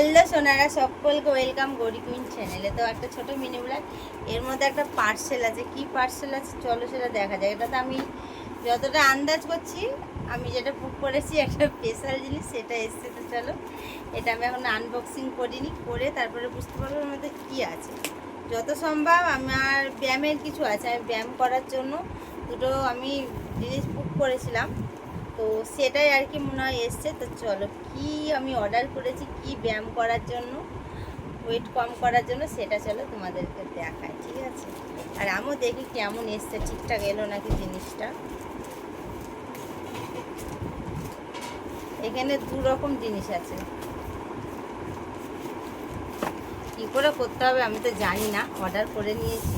Hello Sonara, সকলকে welcome Gauri queen চ্যানেলে তো একটা ছোট মিনি ব্লগ এর মধ্যে একটা পার্সেল আছে। কি পার্সেল আছে? চলো সেটা দেখা যায় এটা তো আমি যতটা আন্দাজ করছি, আমি যেটা বুক করেছি, একটা স্পেশাল জিনিস, সেটা এসছে। তো চলো, এটা আমি এখন আনবক্সিং করিনি, করে তারপরে বুঝতে পারব এর মধ্যে কী আছে। যত সম্ভব আমার ব্যায়ামের কিছু আছে। আমি ব্যায়াম করার জন্য দুটো আমি জিনিস বুক করেছিলাম। তো সেটাই আর কি মনে হয় এসছে। তো চলো, কি আমি অর্ডার করেছি, কি ব্যায়াম করার জন্য ওয়েট কম করার জন্য, সেটা চলো তোমাদেরকে দেখায় ঠিক আছে? আর আমিও দেখি কেমন এসছে, ঠিকঠাক এলো নাকি জিনিসটা। এখানে দু রকম জিনিস আছে। কি করে করতে হবে আমি তো জানি না অর্ডার করে নিয়েছি।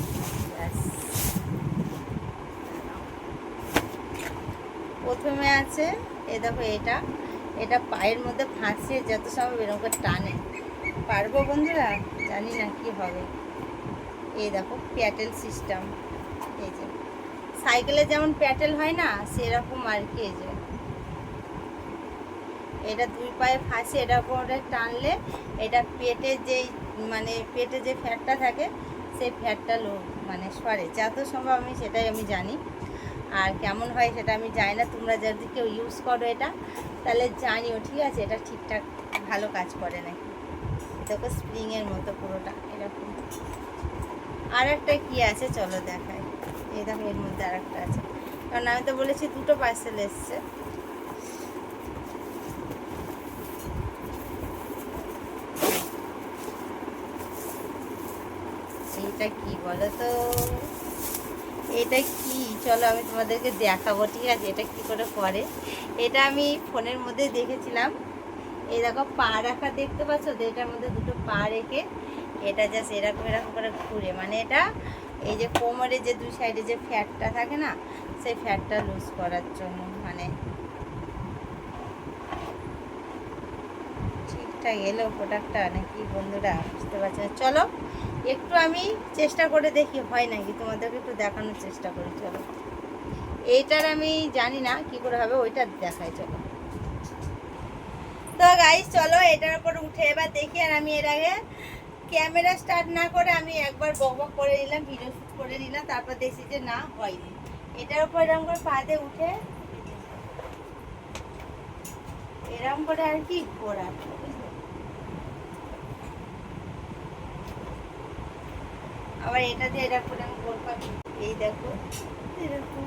প্রথমে আছে, এ দেখো এটা। এটা পায়ের মধ্যে ফাঁসিয়ে যত সময় এরকম করে টানে। পারব বন্ধুরা? জানি না কি হবে। এই দেখো, প্যাটেল সিস্টেম এই যে, সাইকেলে যেমন প্যাটেল হয় না, সেরকম আর কি এই যে। এটা দুই পায়ে ফাঁসি এটা করে টানলে এটা পেটে যেই মানে পেটে যে ফ্যাটটা থাকে, সেই ফ্যাটটা লো মানে সরে। যত সম্ভব আমি সেটাই আমি জানি। আর কেমন হয় সেটা আমি জানি না। তোমরা যদি কেউ ইউজ করো এটা, তাহলে জানিও, ঠিক আছে? এটা ঠিকঠাক ভালো কাজ করে নাকি? দেখো স্প্রিংয়ের মতো পুরোটা, এরকম। আর একটা কী আছে? চলো দেখাই। এই দেখো, এর মধ্যে আর একটা আছে। কারণ আমি তো বলেছি দুটো পার্সেল এসছে। এইটা কি বলো তো এটা কি? চলো আমি তোমাদেরকে দেখাবো, ঠিক আছে? এটা কি করে করে? এটা আমি ফোনের মধ্যে দেখেছিলাম। এই দেখো, পা রাখা দেখতে পাচ্ছ? তো এটার মধ্যে দুটো পা রেখে এটা জাস্ট এরকম এরকম করে ঘুরে। মানে এটা এই যে কোমরে যে দুই সাইডে যে ফ্যাটটা থাকে না, সেই ফ্যাটটা লুজ করার জন্য। মানে ঠিকঠাক এলো প্রোডাক্টটা নাকি বন্ধুরা, বুঝতে পারছি না। চলো, একটু আমি চেষ্টা করে দেখি, হয় নাকি? তোমাদেরকে একটু দেখানোর চেষ্টা করি, চলো। এইটার আমি জানি না কি করে হবে, ওইটা দেখাই, চলো। তো গাইস চলো, এটার উপর উঠে এবার দেখি, আর আমি এর আগে ক্যামেরা স্টার্ট না করে আমি একবার বক বক করে নিলাম ভিডিও শ্যুট করে নিলাম, তারপর দেখছি যে না, হয়নি। এটার উপর এরকম করে পা উঠে এরকম করে আর কি ঘোরা আবার এটা দিয়ে এরকম করে আমি করলাম এই দেখো, এরকম।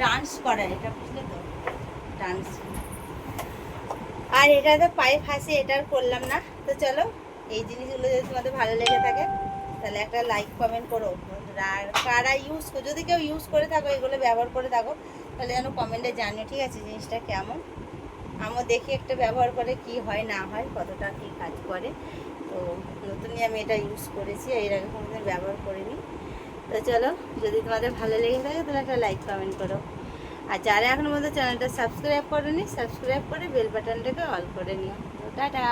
ডান্স করা, এটা বুঝলে তো? ডান্স আর এটা তো পায়ে ফাঁসি, এটা করলাম না। তো চলো, এই জিনিসগুলো যদি তোমাদের ভালো লেগে থাকে, তাহলে একটা লাইক কমেন্ট করো। আর কারা ইউজ যদি কেউ ইউজ করে থাকো, এগুলো ব্যবহার করে থাকো, তাহলে যেন কমেন্টে জানিও, ঠিক আছে? জিনিসটা কেমন? আমিও দেখি একটা ব্যবহার করে কি হয়, না হয়, কতটা কি কাজ করে। তো নতুনই আমি এটা ইউজ করেছি এর আগে কোনোদিন ব্যবহার করিনি। তো চলো, যদি তোমাদের ভালো লেগে থাকে, তাহলে একটা লাইক কমেন্ট করো। আর যারা এখনও মধ্যে চ্যানেলটা সাবস্ক্রাইব করেনি সাবস্ক্রাইব করে বেল বাটনটাকে অল করে নিও। টাটা!